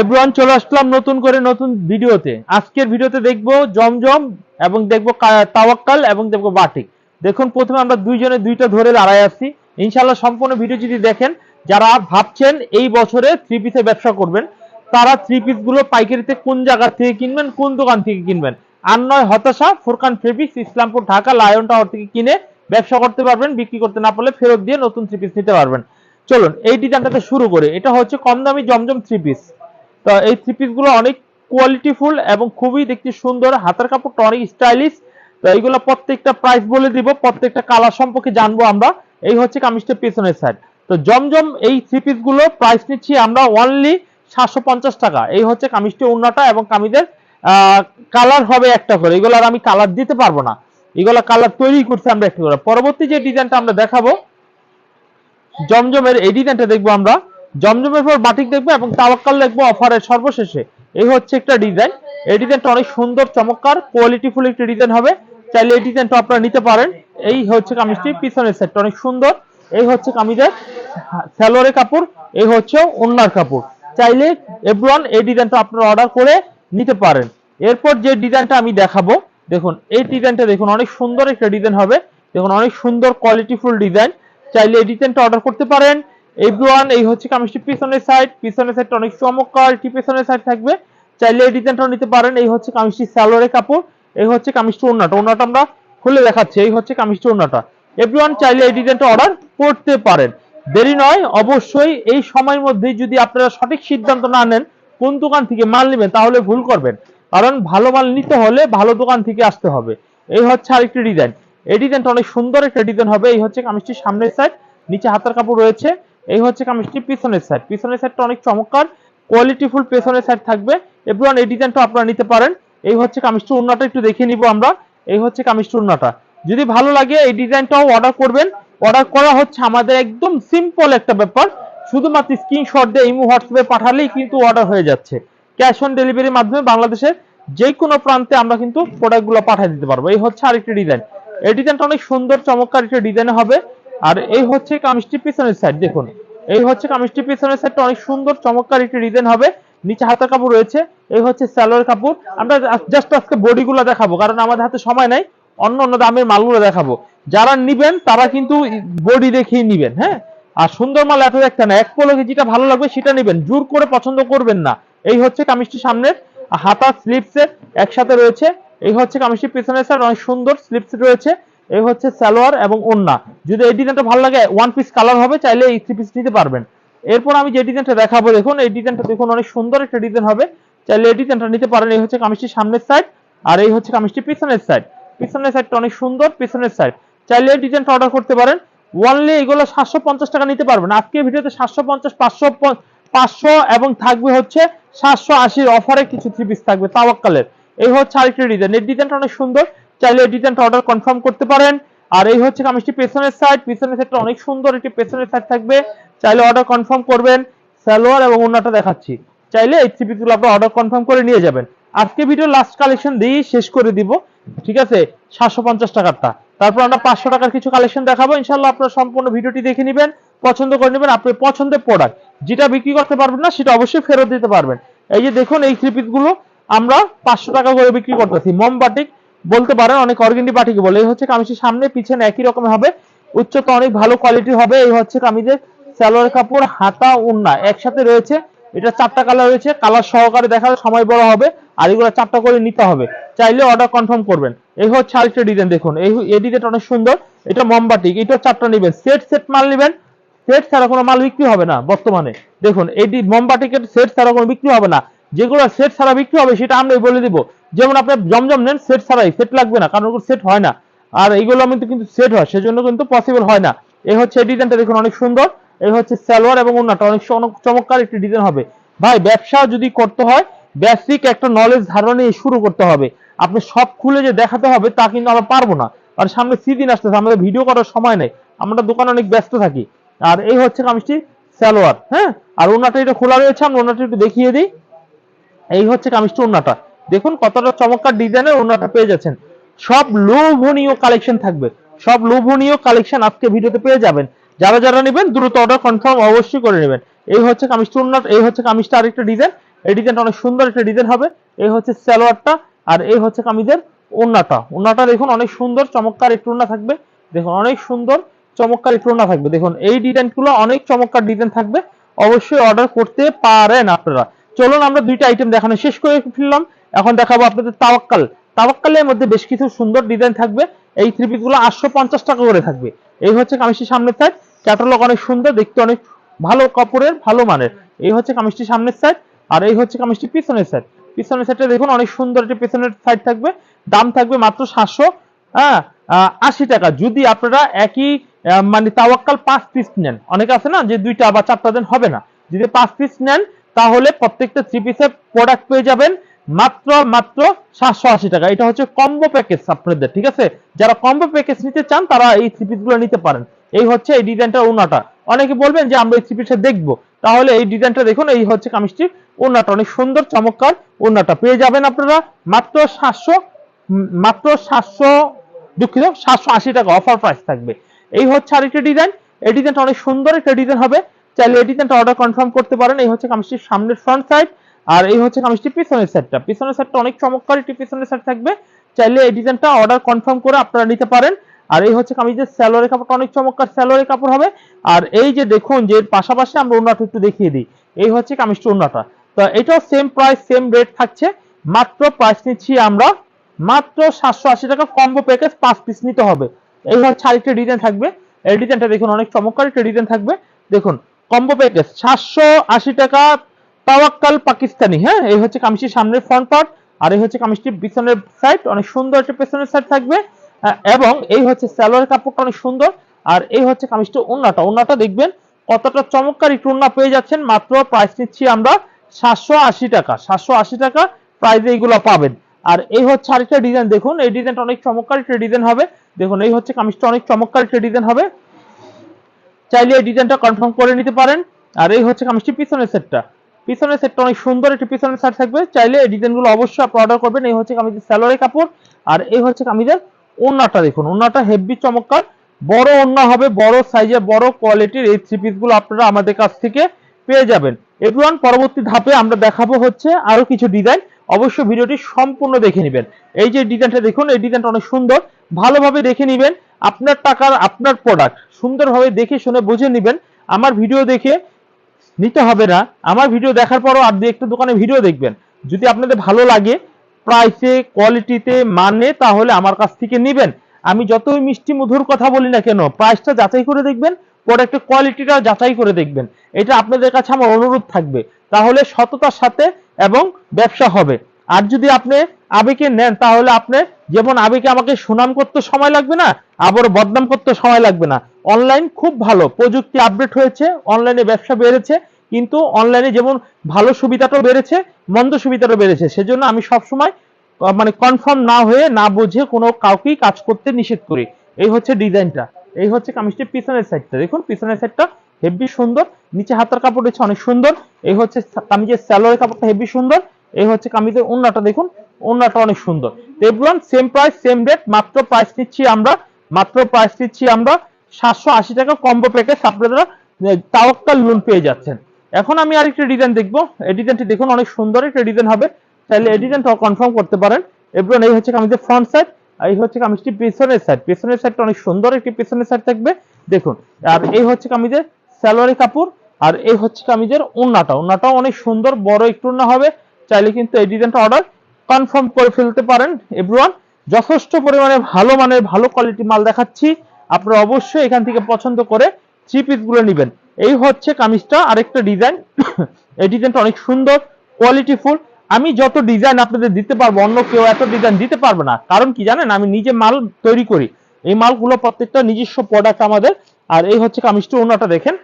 Everyone চলে আসলাম নতুন করে নতুন ভিডিওতে। আজকের ভিডিওতে দেখব জমজম এবং দেখব তাওয়াক্কাল এবং দেখব বাটিক। দেখুন, প্রথমে আমরা দুইজনে দুইটা ধরে লড়াই আসছি ইনশাল্লাহ সম্পূর্ণ ভিডিও যদি দেখেন, যারা ভাবছেন এই বছরে থ্রি পিসে ব্যবসা করবেন, তারা থ্রি পিসগুলো পাইকারিতে কোন জায়গা থেকে কিনবেন, কোন দোকান থেকে কিনবেন? আর নয় হতাশা, Furkan fabrics, Islampur, Dhaka, lion tower থেকে কিনে ব্যবসা করতে পারবেন, বিক্রি করতে না পারলে ফেরত দিয়ে নতুন থ্রি পিস নিতে পারবেন। চলুন, এই ডিজাইনটাতে শুরু করে। এটা হচ্ছে কম দামি জমজম থ্রি পিস তো এই থ্রি পিসগুলো অনেক কোয়ালিটিফুল এবং খুবই দেখতে সুন্দর। হাতের কাপড়টা অনেক স্টাইলিশ তো এইগুলো প্রত্যেকটা প্রাইস বলে দিব, প্রত্যেকটা কালার সম্পর্কে জানব আমরা। এই হচ্ছে কামিজটার পেছনের সাইড তো জমজম এই থ্রি পিসগুলো প্রাইস নিচ্ছি আমরা অনলি সাতশো পঞ্চাশ টাকা। এই হচ্ছে কামিজটি অন্যটা এবং কামিজের কালার হবে একটা করে। এগুলো আর আমি কালার দিতে পারব না। এগুলো কালার তৈরি করছি আমরা একটা করে। পরবর্তী যে ডিজাইনটা আমরা দেখাবো, জমজমের এই ডিজাইনটা দেখব আমরা। জমজমের পর বাটিক দেখব এবং তাওয়াক্কাল দেখব অফারের সর্বশেষে। এই হচ্ছে একটা ডিজাইন এই ডিজাইনটা অনেক সুন্দর, চমৎকার কোয়ালিটিফুল একটা ডিজাইন হবে। চাইলে এই ডিজাইনটা আপনারা নিতে পারেন। এই হচ্ছে কামিজটি পিছনের সেটটা অনেক সুন্দর। এই হচ্ছে কামিজের স্যালোয়ারের কাপড়, এই হচ্ছে ওন্নার কাপড়। চাইলে এভরিওয়ান এই ডিজাইনটা আপনারা অর্ডার করে নিতে পারেন। এরপর যে ডিজাইনটা আমি দেখাবো, দেখুন, এই ডিজাইনটা দেখুন, অনেক সুন্দর একটা ডিজাইন হবে। দেখুন, অনেক সুন্দর কোয়ালিটিফুল ডিজাইন চাইলে এই ডিজাইনটা অর্ডার করতে পারেন। এভরিওয়ান এই হচ্ছে কামিজটি পিছনের সাইড পিছনের সাইডটা অনেক চমৎকার, একটি পিছনের সাইড থাকবে। চাইলে এই ডিজাইনটাও নিতে পারেন, এই হচ্ছে কামিজটি স্যালোয়ারের কাপড়, এই হচ্ছে কামিজটি ওন্নাটা ওন্নাটা আমরা খুলে দেখাচ্ছি, এই হচ্ছে কামিজটি ওন্নাটা এভরিওয়ান চাইলে এই ডিজাইনটা অর্ডার করতে পারেন। দেরি নয়, অবশ্যই এই সময়ের মধ্যে যদি আপনারা সঠিক সিদ্ধান্ত না নেন, কোন দোকান থেকে মাল নেবেন, তাহলে ভুল করবেন। কারণ ভালো মাল নিতে হলে ভালো দোকান থেকে আসতে হবে। এই হচ্ছে আরেকটি ডিজাইন এই ডিজাইনটা অনেক সুন্দর একটা ডিজাইন হবে, এই হচ্ছে কামিজটির সামনের সাইড নিচে হাতের কাপড় রয়েছে। এই হচ্ছে কামিজটির পিছনের সাইড পিছনের সাইডটা অনেক চমৎকার কোয়ালিটিফুল পেছনের সাইড থাকবে। এভরিওয়ান এই ডিজাইনটা আপনারা নিতে পারেন। এই হচ্ছে কামিজটি উন্নাটা একটু দেখে নিব আমরা। এই হচ্ছে কামিজটি উন্নাটা যদি ভালো লাগে এই ডিজাইনটাও অর্ডার করবেন। অর্ডার করা হচ্ছে আমাদের একদম সিম্পল একটা ব্যাপার। শুধুমাত্র স্ক্রিনশট দিয়ে ইমো, হোয়াটসঅ্যাপে পাঠালেই কিন্তু অর্ডার হয়ে যাচ্ছে। ক্যাশ অন ডেলিভারির মাধ্যমে বাংলাদেশের যে কোনো প্রান্তে আমরা কিন্তু প্রোডাক্টগুলো পাঠিয়ে দিতে পারব। এই হচ্ছে আরেকটি ডিজাইন এই ডিজাইনটা অনেক সুন্দর, চমৎকার একটা ডিজাইন হবে। আর এই হচ্ছে কামিজটি পিছনের সাইড দেখুন। এই হচ্ছে কামিজটি পিছনের সাইডটা অনেক সুন্দর, চমৎকার একটি ডিজাইন হবে। নিচে হাতের কাপড় রয়েছে, এই হচ্ছে স্যালোয়ার কাপড়। আমরা জাস্ট আজকে বডিগুলো দেখাবো, কারণ আমাদের হাতে সময় নাই, অন্য অন্য দামের মালগুলো দেখাবো। যারা নিবেন, তারা কিন্তু বডি দেখেই নিবেন হ্যাঁ? আর সুন্দর মাল এত দেখতে না, এক পলকে যেটা ভালো লাগবে সেটা নেবেন, জোর করে পছন্দ করবেন না। এই হচ্ছে কামিজটি সামনের, হাতা স্লিপসে একসাথে রয়েছে। এই হচ্ছে কামিজটি পিছনের সাইড অনেক সুন্দর স্লিপস রয়েছে। এই হচ্ছে সালোয়ার এবং ওন্না। যদি এই ডিজাইনটা ভালো লাগে ওয়ান পিস কালার হবে, চাইলে এই থ্রি পিস নিতে পারবেন। এরপর আমি যে ডিজাইনটা দেখাবো, দেখুন, এই ডিজাইনটা দেখুন, অনেক সুন্দর একটা ডিজাইন হবে। চাইলে এই ডিজাইনটা নিতে পারেন, এই হচ্ছে কামিজটি সামনের সাইড আর এই হচ্ছে কামিজটি পিছনের সাইড পিছনের সাইডটা অনেক সুন্দর, পিছনের সাইড চাইলে এই ডিজাইনটা অর্ডার করতে পারেন। ওয়ানলি এগুলো সাতশো পঞ্চাশ টাকা নিতে পারবেন। আজকে ভিডিওতে সাতশো পঞ্চাশ, পাঁচশো পাঁচশো এবং থাকবে হচ্ছে সাতশো আশির অফারে কিছু থ্রি পিস থাকবে, তাওয়াক্কালের। এই হচ্ছে আরেকটি ডিজাইন এই ডিজাইনটা অনেক সুন্দর। চাইলে ডিজাইনটা অর্ডার কনফার্ম করতে পারেন। আর এই হচ্ছে কামিজটি পেছনের সাইড পিছনের সাইডটা অনেক সুন্দর, একটি পেছনের সাইড থাকবে। চাইলে অর্ডার কনফার্ম করবেন, সালোয়ার এবং অন্যটা দেখাচ্ছি। চাইলে এই থ্রি পিসগুলো আপনারা অর্ডার কনফার্ম করে নিয়ে যাবেন। আজকে ভিডিও লাস্ট কালেকশন দিয়েই শেষ করে দিব, ঠিক আছে? সাতশো পঞ্চাশ টাকারটা। তারপর আমরা পাঁচশো টাকার কিছু কালেকশন দেখাবো। ইনশাল্লাহ আপনারা সম্পূর্ণ ভিডিওটি দেখে নেবেন, পছন্দ করে নেবেন, আপনার পছন্দের প্রোডাক্ট যেটা বিক্রি করতে পারবেন না, সেটা অবশ্যই ফেরত দিতে পারবেন। এই যে দেখুন, এই থ্রি গুলো আমরা পাঁচশো টাকা করে বিক্রি করতেছি। মম বাটিক বলতে পারেন, অনেক অর্গেন্ডি বাটিক বলে, এই হচ্ছে কামিজের সামনে, পিছনে একই রকম হবে, উচ্চতা অনেক ভালো কোয়ালিটি হবে, এই হচ্ছে কামিজের সালোয়ার কাপড়, হাতা, উন্না, একসাথে রয়েছে, এটা চারটা কালার রয়েছে কালার সহকারে দেখার সময় বড় হবে, আর এগুলো চারটা করে নিতে হবে, চাইলে অর্ডার কনফার্ম করবেন। এই হচ্ছে আরেকটা ডিজাইন দেখুন, এই ডিজাইনটা অনেক সুন্দর, এটা মমবাটিক এটা চারটা নেবেন সেট সেট মাল নেবেন সেট ছাড়া কোনো মাল বিক্রি হবে না বর্তমানে, দেখুন, এই মমবাটিকের সেট ছাড়া কোনো বিক্রি হবে না, যেগুলো সেট ছাড়া বিক্রি হবে সেটা আমরা বলে দিব যেমন আপনি জমজম নেন সেট ছাড়াই সেট লাগবে না, কারণ সেট হয় না। আর এইগুলো আমি কিন্তু সেট হয়, সেজন্য কিন্তু পসিবল হয় না। এই হচ্ছে ডিজাইনটা দেখুন অনেক সুন্দর এই হচ্ছে সালোয়ার এবং অনেক অনেক চমৎকার একটি ডিজাইন হবে। ভাই, ব্যবসা যদি করতে হয় বেসিক একটা নলেজ ধারণা নিয়ে শুরু করতে হবে। আপনি সব খুলে যে দেখাতে হবে, তা কিন্তু আমরা পারব না। আর সামনে সিদিন আসতেছে, আমাদের ভিডিও করার সময় নেই। আমরা দোকানে অনেক ব্যস্ত থাকি। আর এই হচ্ছে কামিজটি সালোয়ার হ্যাঁ? আর ওনাটা এটা খোলা রয়েছে, আমরা ওনাটা একটু দেখিয়ে দিই। এই হচ্ছে কামিজটি ওনাটা দেখুন কতটা চমৎকার ডিজাইনের ওনাটা পেয়ে যাচ্ছেন। সব লোভনীয় কালেকশন থাকবে। সব লোভনীয় কালেকশন আজকে ভিডিওতে পেয়ে যাবেন। যারা যারা নেবেন, দ্রুত অর্ডার কনফার্ম অবশ্যই করে নেবেন। এই হচ্ছে কামিজটা ওনার এই হচ্ছে কামিজটা আরেকটা ডিজাইন এই ডিজাইনটা অনেক সুন্দর একটা ডিজাইন হবে। এই হচ্ছে সালোয়ারটা আর এই হচ্ছে কামিজের ওন্নাটা ওন্নাটা দেখুন অনেক সুন্দর, চমৎকার একটু ওন্না থাকবে। দেখুন অনেক সুন্দর, চমৎকার একটু ওন্না থাকবে। দেখুন এই ডিজাইনগুলো অনেক চমৎকার ডিজাইন থাকবে। অবশ্যই অর্ডার করতে পারেন আপনারা। চলুন আমরা দুইটা আইটেম দেখানো শেষ করে ফেললাম। এখন দেখাবো আপনাদের তাওয়াক্কাল। তাওয়াক্কালের মধ্যে বেশ কিছু সুন্দর ডিজাইন থাকবে। এই থ্রি পিসগুলো আটশো পঞ্চাশ টাকা করে থাকবে। এই হচ্ছে কামিজটির সামনের সাইড ক্যাটালগ অনেক সুন্দর, দেখতে অনেক ভালো কাপড়ের, ভালো মানের। এই হচ্ছে কামিজটির সামনের সাইড আর এই হচ্ছে কামিজটি পিছনের সাইড পিছনের সাইডটা দেখুন, অনেক সুন্দর একটা পিছনের সাইড থাকবে। দাম থাকবে মাত্র সাতশো হ্যাঁ আশি টাকা। যদি আপনারা একই মানে তাওয়াক্কাল পাঁচ পিস নেন, অনেকে আছে না যে দুইটা বা চারটা দেন, হবে না। যদি পাঁচ পিস নেন, তাহলে প্রত্যেকটা থ্রি পিসের প্রোডাক্ট পেয়ে যাবেন। মাত্র মাত্র সাতশো আশি টাকা। এটা হচ্ছে কম্বো প্যাকেজ আপনাদের, ঠিক আছে? যারা কম্বো প্যাকেজ নিতে চান, তারা এই থ্রি গুলো নিতে পারেন। এই হচ্ছে এই ডিজাইনটা ওনাটা অনেকে বলবেন যে, আমরা এই থ্রি পিসটা দেখব। তাহলে এই ডিজাইনটা দেখুন, এই হচ্ছে কামিজটির ওনাটা অনেক সুন্দর, চমৎকার ওনাটা পেয়ে যাবেন আপনারা মাত্র সাতশো মাত্র সাতশো, দুঃখিত, সাতশো আশি টাকা অফার প্রাইস থাকবে। এই হচ্ছে আরেকটা ডিজাইন এই ডিজাইনটা অনেক সুন্দর একটা ডিজাইন হবে। চাইলে এই ডিজাইনটা অর্ডার কনফার্ম করতে পারেন। এই হচ্ছে কামিজটির সামনের ফ্রন্ট সাইড আর এই হচ্ছে কামিজটির পিছনের সাইডটা পিছনের সাইডটা অনেক চমৎকার, একটি পিছনের সেট থাকবে। চাইলে এই ডিজাইনটা অর্ডার কনফার্ম করে আপনারা নিতে পারেন। আর এই হচ্ছে কামিজের স্যালোয়ারের কাপড়টা, অনেক চমৎকার স্যালোয়ারের কাপড় হবে। আর এই যে দেখুন, যে পাশাপাশি আমরা ওনাটা একটু দেখিয়ে দিই। এই হচ্ছে কামিজটি ওনাটা তো এটাও সেম প্রাইস সেম রেট থাকছে। মাত্র প্রাইস নিচ্ছি আমরা, মাত্র সাতশো আশি টাকা কম্বো প্যাকেজ পাঁচ পিস নিতে হবে। এই হচ্ছে আরেকটা ডিজাইন থাকবে। এই ডিজাইনটা দেখুন, অনেক চমৎকার একটা ডিজাইন থাকবে। দেখুন কম্বো প্যাকেজ সাতশো আশি টাকা তাওয়াক্কাল পাকিস্তানি হ্যাঁ? এই হচ্ছে কামিজটির সামনের ফ্রন্ট পার্ট আর এই হচ্ছে কামিজটির পিছনের সাইড অনেক সুন্দর একটা পেছনের সাইড থাকবে। এবং এই হচ্ছে স্যালোয়ার কাপড়টা অনেক সুন্দর, আর এই হচ্ছে কামিজটি ওন্নাটা ওন্নাটা দেখবেন কতটা চমৎকার একটু ওন্না পেয়ে যাচ্ছেন, মাত্র প্রাইস নিচ্ছি আমরা সাতশো আশি টাকা। সাতশো আশি টাকা প্রাইসে এইগুলো পাবেন। আর এই হচ্ছে আরেকটা ডিজাইন দেখুন, এই ডিজাইনটা অনেক চমৎকার একটা ডিজাইন হবে। দেখুন, এই হচ্ছে কামিজটা অনেক চমৎকার একটা ডিজাইন হবে। চাইলে এই ডিজাইনটা কনফার্ম করে নিতে পারেন। আর এই হচ্ছে কামিজটি পিছনের সেটটা পিছনের সেটটা অনেক সুন্দর, একটি পিছনের সেট থাকবে। চাইলে এই ডিজাইনগুলো অবশ্যই আপনি অর্ডার করবেন। এই হচ্ছে কামিজের স্যালোয়ারের কাপড় আর এই হচ্ছে কামিজের ওন্নাটা দেখুন। ওন্নাটা হেভি চমৎকার। বড় ওন্না হবে, বড় সাইজের বড় কোয়ালিটির এই থ্রি পিসগুলো আপনারা আমাদের কাছ থেকে পেয়ে যাবেন। এভরিওয়ান পরবর্তী ধাপে আমরা দেখাবো হচ্ছে আরও কিছু ডিজাইন অবশ্যই ভিডিওটি সম্পূর্ণ দেখে নেবেন। এই যে ডিজাইনটা দেখুন, এই ডিজাইনটা অনেক সুন্দর। ভালোভাবে দেখে নেবেন। আপনার টাকার, আপনার প্রোডাক্ট সুন্দরভাবে দেখে শুনে বুঝে নেবেন। আমার ভিডিও দেখে নিতে হবে না। আমার ভিডিও দেখার পরও দু একটা দোকানে ভিডিও দেখবেন। যদি আপনাদের ভালো লাগে প্রাইসে কোয়ালিটিতে মানে তাহলে আমার কাছ থেকে নেবেন। আমি যতই মিষ্টি মধুর কথা বলি না কেন প্রাইসটা যাচাই করে দেখবেন প্রোডাক্টের কোয়ালিটিটা যাচাই করে দেখবেন। এটা আপনাদের কাছে আমার অনুরোধ থাকবে। তাহলে সততার সাথে এবং ব্যবসা হবে। আর যদি আপনি আবেগে নেন, তাহলে আপনি যেমন আবেগে আমাকে সুনাম করতে সময় লাগবে না, আবার বদনাম করতে সময় লাগবে না। অনলাইন খুব ভালো, প্রযুক্তি আপডেট হয়েছে অনলাইনে ব্যবসা বেড়েছে, কিন্তু অনলাইনে যেমন ভালো সুবিধাটাও বেড়েছে, মন্দ সুবিধাটাও বেড়েছে। সেজন্য আমি সবসময় মানে কনফার্ম না হয়ে, না বুঝে কোনো কাউকেই কাজ করতে নিষেধ করি। এই হচ্ছে ডিজাইনটা। এই হচ্ছে কামিজটির পিছনের সাইডটা দেখুন, পিছনের সাইডটা হেভি সুন্দর, নিচে হাতার কাপড় হচ্ছে অনেক সুন্দর। এই হচ্ছে কামিজের স্যালোয়ারের কাপড়টা হেভি সুন্দর। এই হচ্ছে কামিজের ওন্নাটা দেখুন ওন্নাটা অনেক সুন্দর। Everyone same price same rate মাত্র প্রাইস নিচ্ছি আমরা, মাত্র প্রাইস নিচ্ছি আমরা সাতশো আশি টাকা কম্বো প্যাকেজ আপনারা তাওয়াক্কাল লোন পেয়ে যাচ্ছেন। এখন আমি আরেকটা ডিজাইন দেখব। এই ডিজাইনটি দেখুন, অনেক সুন্দর একটা ডিজাইন হবে। চাইলে এই ডিজাইনটা কনফার্ম করতে পারেন। এভরিওয়ান এই হচ্ছে কামিজের ফ্রন্ট সাইড এই হচ্ছে কামিজটি পেছনের সাইড পেছনের সাইডটা অনেক সুন্দর একটি পেছনের সাইড থাকবে। দেখুন, আর এই হচ্ছে কামিজের সালোয়ারের কাপড়, আর এই হচ্ছে কামিজের ওন্নাটা ওন্নাটাও অনেক সুন্দর, বড় একটু ওন্না হবে। চাইলে কিন্তু এই ডিজাইনটা অর্ডার কনফার্ম করে ফেলতে পারেন এভরিওয়ান যথেষ্ট পরিমাণে ভালো মানের, ভালো কোয়ালিটি মাল দেখাচ্ছি। আপনারা অবশ্যই এখান থেকে পছন্দ করে থ্রি পিসগুলো নেবেন। এই হচ্ছে কামিজটা, আরেকটা ডিজাইন এই ডিজাইনটা অনেক সুন্দর কোয়ালিটিফুল আমি যত ডিজাইন আপনাদের দিতে পারব, অন্য কেউ এত ডিজাইন দিতে পারবে না। কারণ কি জানেন, আমি নিজে মাল তৈরি করি। এই মালগুলো প্রত্যেকটা নিজস্ব প্রোডাক্ট আমাদের। আর এই হচ্ছে কামিজটা ওনাটা দেখেন।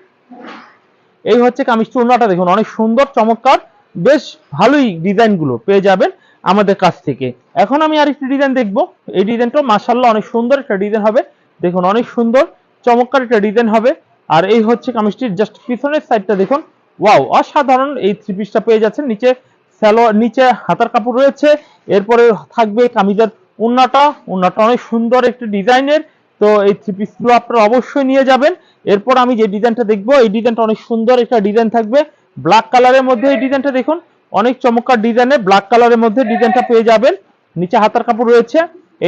এই হচ্ছে কামিজটি ওনাটা দেখুন, অনেক সুন্দর, চমৎকার। বেশ ভালোই ডিজাইনগুলো পেয়ে যাবেন আমাদের কাছ থেকে। এখন আমি আরেকটি ডিজাইন দেখব। এই ডিজাইনটা মাসাল্লাহ অনেক সুন্দর একটা ডিজাইন হবে। দেখুন, অনেক সুন্দর, চমৎকার একটা ডিজাইন হবে। আর এই হচ্ছে কামিজটির জাস্ট পিছনের সাইডটা দেখুন। ওয়াও অসাধারণ এই থ্রি পিসটা পেয়ে যাচ্ছেন। নিচে স্যালোয়ার নিচে হাতার কাপড় রয়েছে। এরপরে থাকবে কামিজের উন্নাটা। উন্নাটা অনেক সুন্দর একটি ডিজাইনের তো এই থ্রি পিসগুলো আপনারা অবশ্যই নিয়ে যাবেন। এরপর আমি যে ডিজাইনটা দেখব, এই ডিজাইনটা অনেক সুন্দর একটা ডিজাইন থাকবে। ব্ল্যাক কালারের মধ্যে এই ডিজাইনটা দেখুন। অনেক চমৎকার ডিজাইনে ব্ল্যাক কালারের মধ্যে ডিজাইনটা পেয়ে যাবেন। নিচে হাতার কাপড় রয়েছে।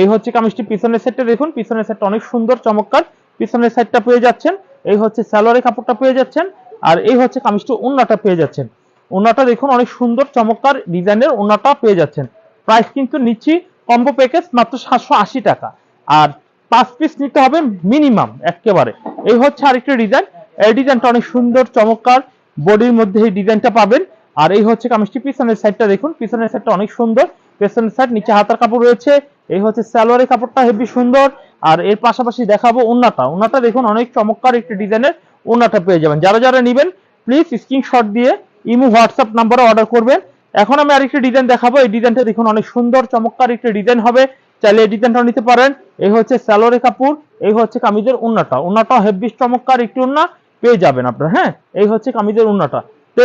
এই হচ্ছে কামিজটি, পিছনের সেটটা দেখুন। পিছনের সেটটা অনেক সুন্দর, চমৎকার। পিছনের সাইডটা পেয়ে যাচ্ছেন। এই হচ্ছে সালোয়ারের কাপড়টা পেয়ে যাচ্ছেন। আর এই হচ্ছে কামিজটি ওন্নাটা পেয়ে যাচ্ছেন। ওন্নাটা দেখুন, অনেক সুন্দর, চমৎকার ডিজাইনের ওন্নাটা পেয়ে যাচ্ছেন। প্রাইস কিন্তু নিচ্ছি কম্বো প্যাকেজ মাত্র সাতশো আশি টাকা। আর পাঁচ পিস নিতে হবে মিনিমাম একেবারে। এই হচ্ছে আরেকটি ডিজাইন এই ডিজাইনটা অনেক সুন্দর, চমৎকার। বডির মধ্যে এই ডিজাইনটা পাবেন। আর এই হচ্ছে কামিজটি, পিছনের সাইডটা দেখুন, পিছনের সাইডটা অনেক সুন্দর। পেছনের সাইড নিচে হাতার কাপড় রয়েছে। এই হচ্ছে সালোয়ারের কাপড়টা হেভি সুন্দর। আর এর পাশাপাশি দেখাবো ওন্নাটা ওন্নাটা দেখুন, অনেক চমৎকার একটি ডিজাইনের ওন্নাটা পেয়ে যাবেন। যারা যারা নেবেন প্লিজ স্ক্রিনশট দিয়ে ইমো হোয়াটসঅ্যাপ নাম্বারে অর্ডার করবেন। এখন আমি আরেকটি ডিজাইন দেখাবো। এই ডিজাইনটা দেখুন, অনেক সুন্দর, চমৎকার একটি ডিজাইন হবে। চাইলে এই ডিজাইনটা নিতে পারেন। এই হচ্ছে সালোয়ারের কাপড়, এই হচ্ছে কামিজের উন্নাটা। উন্নাটা হেভি চমৎকার একটি উন্না। পেয়ে যাবেন আপনারা হ্যাঁ? এই হচ্ছে কামিজের উন্নাটা তো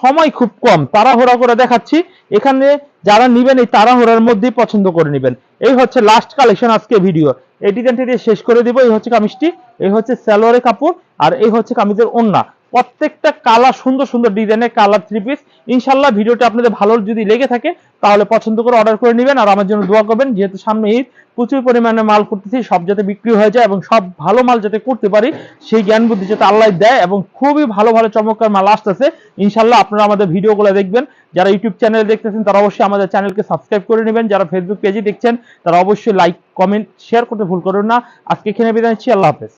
সময় খুব কম। তাড়াহুড়া করে দেখাচ্ছি। এখানে যারা নিবেন এই তাড়াহুড়ার মধ্যেই পছন্দ করে নেবেন। এই হচ্ছে লাস্ট কালেকশন আজকে ভিডিও ডিজাইনটা দিয়ে শেষ করে দিব। এই হচ্ছে কামিজটি, এই হচ্ছে সালোয়ারের কাপড়, আর এই হচ্ছে কামিজের ওন্না। প্রত্যেকটা কালার সুন্দর সুন্দর ডিজাইনের কালার থ্রি পিস ইনশাল্লাহ ভিডিওটা আপনাদের ভালো যদি লেগে থাকে, তাহলে পছন্দ করে অর্ডার করে নেবেন। আর আমার জন্য দোয়া করবেন, যেহেতু সামনে ঈদ, প্রচুর পরিমাণে মাল করতেছি, সব যাতে বিক্রি হয়ে যায় এবং সব ভালো মাল যাতে করতে পারি, সেই জ্ঞান বুদ্ধি যাতে আল্লাহ দেয় এবং খুবই ভালো ভালো, চমৎকার মাল আসতেছে ইনশাল্লাহ আপনারা আমাদের ভিডিওগুলো দেখবেন। যারা ইউটিউব চ্যানেল দেখতেছেন, তারা অবশ্যই আমাদের চ্যানেলকে সাবস্ক্রাইব করে নেবেন। যারা ফেসবুক পেজে দেখছেন, তারা অবশ্যই লাইক কমেন্ট শেয়ার করতে ভুল করবেন না। আজকে এখানে বিদায় নিচ্ছি, আল্লাহ হাফেজ।